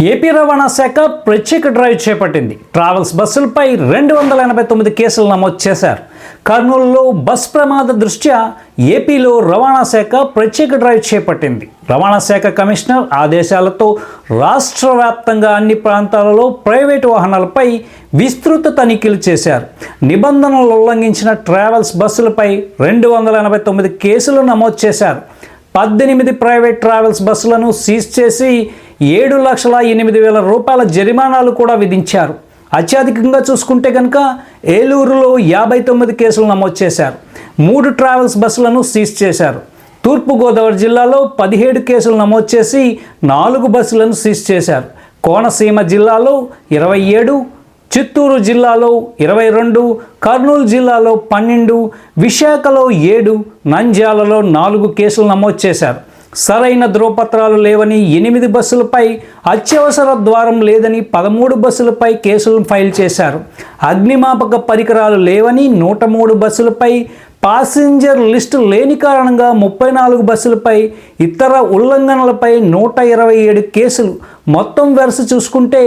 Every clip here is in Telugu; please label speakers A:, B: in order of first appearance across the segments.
A: ఏపీ రవాణా శాఖ ప్రత్యేక డ్రైవ్ చేపట్టింది. ట్రావెల్స్ బస్సులపై రెండు వందల ఎనభై తొమ్మిది కేసులు నమోదు చేశారు. కర్నూలులో బస్ ప్రమాద దృష్ట్యా ఏపీలో రవాణా శాఖ ప్రత్యేక డ్రైవ్ చేపట్టింది. రవాణా శాఖ కమిషనర్ ఆదేశాలతో రాష్ట్ర వ్యాప్తంగా అన్ని ప్రాంతాలలో ప్రైవేటు వాహనాలపై విస్తృత తనిఖీలు చేశారు. నిబంధనలు ఉల్లంఘించిన ట్రావెల్స్ బస్సులపై రెండు వందల ఎనభై తొమ్మిది కేసులు నమోదు చేశారు. పద్దెనిమిది ప్రైవేట్ ట్రావెల్స్ బస్సులను సీజ్ చేసి ఏడు లక్షల ఎనిమిది వేల రూపాయల జరిమానాలు కూడా విధించారు. అత్యధికంగా చూసుకుంటే కనుక ఏలూరులో యాభై తొమ్మిది కేసులు నమోదు చేశారు. మూడు ట్రావెల్స్ బస్సులను సీజ్ చేశారు. తూర్పుగోదావరి జిల్లాలో పదిహేడు కేసులు నమోదు చేసి నాలుగు బస్సులను సీజ్ చేశారు. కోనసీమ జిల్లాలో ఇరవై ఏడు చిత్తూరు జిల్లాలో ఇరవై రెండు కర్నూలు జిల్లాలో పన్నెండు విశాఖలో ఏడు నంద్యాలలో నాలుగు కేసులు నమోదు చేశారు. సరైన ధ్రువపత్రాలు లేవని ఎనిమిది బస్సులపై అత్యవసర ద్వారం లేదని పదమూడు బస్సులపై కేసులు ఫైల్ చేశారు. అగ్నిమాపక పరికరాలు లేవని నూట మూడు బస్సులపై పాసింజర్ లిస్టు లేని కారణంగా ముప్పై నాలుగు బస్సులపై ఇతర ఉల్లంఘనలపై నూట ఇరవై ఏడు కేసులు మొత్తం వరుస చూసుకుంటే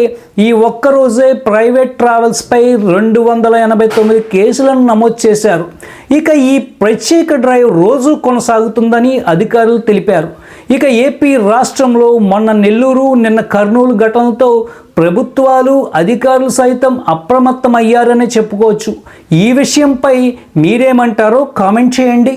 A: ఈ ఒక్కరోజే ప్రైవేట్ ట్రావెల్స్పై రెండు వందల ఎనభై తొమ్మిది కేసులను నమోదు చేశారు. ఇక ఈ ప్రత్యేక డ్రైవ్ రోజు కొనసాగుతుందని అధికారులు తెలిపారు. ఇక ఏపీ రాష్ట్రంలో మొన్న నెల్లూరు నిన్న కర్నూలు ఘటనతో ప్రభుత్వాలు అధికారులు సైతం అప్రమత్తమయ్యారనే చెప్పుకోవచ్చు. ఈ విషయంపై మీరేమంటారో కామెంట్ చేయండి.